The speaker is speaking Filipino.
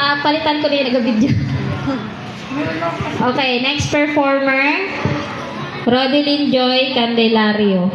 papalitan ko na yung nag-video. okay, next performer, Rodeline Joy Candelario.